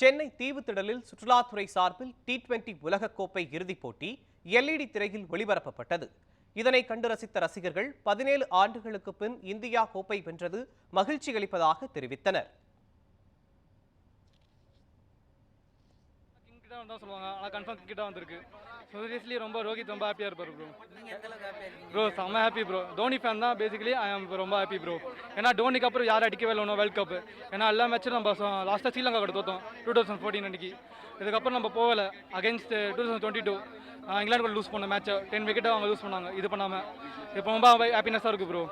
சென்னை தீவுத்திடலில் சுற்றுலாத்துறை சார்பில் T twenty உலகக்கோப்பை இறுதிப் போட்டி எல்இடி திரையில் ஒளிபரப்பப்பட்டது. இதனை கண்டு ரசித்த ரசிகர்கள் பதினேழு ஆண்டுகளுக்கு பின் இந்தியா கோப்பை வென்றது மகிழ்ச்சி அளிப்பதாக தெரிவித்தனர். கிட்ட தான் சொல்லுவாங்க. ஆனால் கன்ஃபார்ம் கிட்ட வந்திருக்கு. சீரியஸ்லி ரொம்ப ரோஹித் ரொம்ப ஹாப்பியாக இருப்பார் ப்ரோ ப்ரோ செம்ம ஹாப்பி ப்ரோ தோனி ஃபேன் தான். பேசிக்கலி ஐ ஆம் ரொம்ப ஹாப்பி ப்ரோ ஏன்னா தோனிக்கு அப்புறம் யாரும் அடிக்கவே இல்லை வேர்ல்ட் கப் ஏன்னா எல்லா மேட்சும் நம்ம லாஸ்ட்டாக ஸ்ரீலங்கா கூட தோத்தோம். டூ தௌசண்ட் ஃபோர்டீன் அன்னைக்கு. இதுக்கப்புறம் நம்ம போகல. Against two thousand twenty two England கூட லூஸ் பண்ண மேட்ச்சை டென் விக்கெட்டை அவங்க லூஸ் பண்ணாங்க. இது பண்ணாமல் இப்போ ரொம்ப ஹாப்பினஸாக இருக்குது ப்ரோ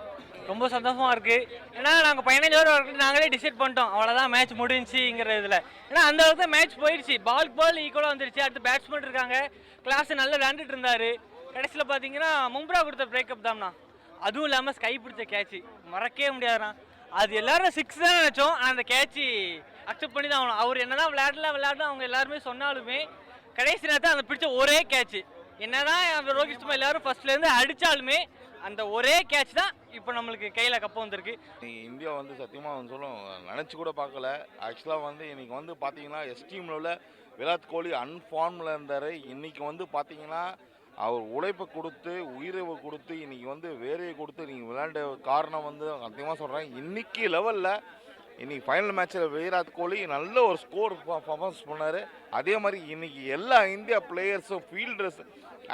ரொம்ப சந்தோஷமாக இருக்குது ஏன்னா நாங்கள் பதினஞ்சு ஓவர் வரைக்கும் நாங்களே டிசைட் பண்ணிட்டோம். அவ்வளோதான் மேட்ச் முடிஞ்சுங்கிற இதில். ஏன்னா அந்த அளவுக்கு தான் மேட்ச் போயிடுச்சு. பால் பால் ஈக்குவலாக வந்துருச்சு. அடுத்து பேட்ஸ்மேன் இருக்காங்க. கிளாஸ் நல்லா விளையாண்டுட்டு இருந்தார். கடைசியில் பார்த்தீங்கன்னா மும்ப்ரா கொடுத்த பிரேக்கப் தான்ண்ணா அதுவும் இல்லாமல் ஸ்கை பிடிச்ச கேட்ச் மறக்கவே முடியாதுண்ணா. அது எல்லாரும் சிக்ஸ் தான் நினச்சோம். ஆனால் அந்த கேட்ச் அக்செப்ட் பண்ணி தான் ஆகணும். அவர் என்னதான் விளையாடல விளையாட அவங்க எல்லாருமே சொன்னாலுமே கடைசி நேரத்தில் அந்த பிடிச்ச ஒரே கேட்ச் என்னதான் அந்த ரோஹித் சர்மா எல்லாரும் ஃபர்ஸ்ட்லேருந்து அடித்தாலுமே அந்த ஒரே கேட்ச் தான் இப்போ நம்மளுக்கு கையில் கப்பு வந்திருக்கு. நீங்கள் இந்தியா வந்து சத்தியமாக வந்து சொல்லும் நினச்சி கூட பார்க்கல. ஆக்சுவலாக வந்து இன்றைக்கி வந்து பார்த்தீங்கன்னா எஸ்டீமில் உள்ள விராட் கோலி அன்ஃபார்மில் இருந்தார். இன்றைக்கி வந்து பார்த்தீங்கன்னா அவர் உழைப்பை கொடுத்து உயிரை கொடுத்து இன்றைக்கி வந்து வேலையை கொடுத்து நீங்கள் விளையாண்ட காரணம் வந்து சத்தியமாக சொல்கிறேன் இன்னைக்கு லெவலில் இன்னைக்கு ஃபைனல் மேட்ச்சில் விராட் கோலி நல்ல ஒரு ஸ்கோர் பர்ஃபார்மன்ஸ் பண்ணார். அதே மாதிரி இன்னைக்கு எல்லா இந்தியா பிளேயர்ஸும் ஃபீல்டர்ஸ்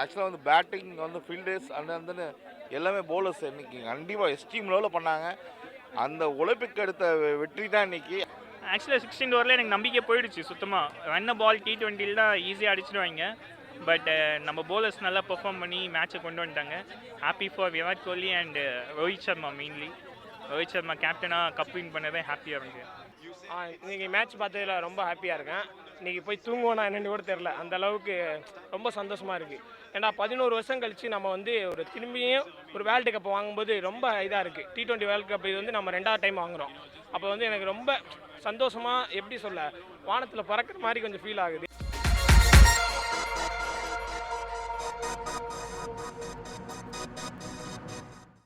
ஆக்சுவலாக வந்து பேட்டிங் வந்து ஃபீல்டர்ஸ் அந்த வந்து எல்லாமே போலர்ஸ் இன்னைக்கு கண்டிப்பாக எஸ்டீம் லெவலில் பண்ணாங்க. அந்த உழைப்புக்கு எடுத்த வெற்றி தான் இன்னைக்கு. ஆக்சுவலாக சிக்ஸ்டீன் ஓவரில் எனக்கு நம்பிக்கை போயிடுச்சு சுத்தமாக ரன்ன பால் டி ட்வெண்ட்டியில் தான் ஈஸியாக அடிச்சிடுவாங்க. பட் நம்ம போலர்ஸ் நல்லா பெர்ஃபார்ம் பண்ணி மேட்சை கொண்டு வந்துட்டாங்க. Happy for Virat Kohli and Rohit Sharma mainly Rohit Sharma கேப்டனாக கப் வின் பண்ணதே ஹாப்பியாக இருந்துச்சு ஆ, இன்றைக்கி மேட்ச் பார்த்ததுல ரொம்ப ஹாப்பியாக இருக்கேன். இன்றைக்கி போய் தூங்குவோனா என்னென்னு கூட தெரில அந்த அளவுக்கு ரொம்ப சந்தோஷமாக இருக்குது ஏன்னா பதினோரு வருஷம் கழித்து நம்ம வந்து ஒரு திரும்பியும் ஒரு வேர்ல்டு கப் வாங்கும்போது ரொம்ப இதாக இருக்குது டி ட்வெண்ட்டி வேர்ல்டு கப் இது வந்து நம்ம ரெண்டாவது டைம் வாங்குறோம். அப்போ வந்து எனக்கு ரொம்ப சந்தோஷமாக எப்படி சொல்ல வானத்தில் பறக்கிற மாதிரி கொஞ்சம் ஃபீல் ஆகுது.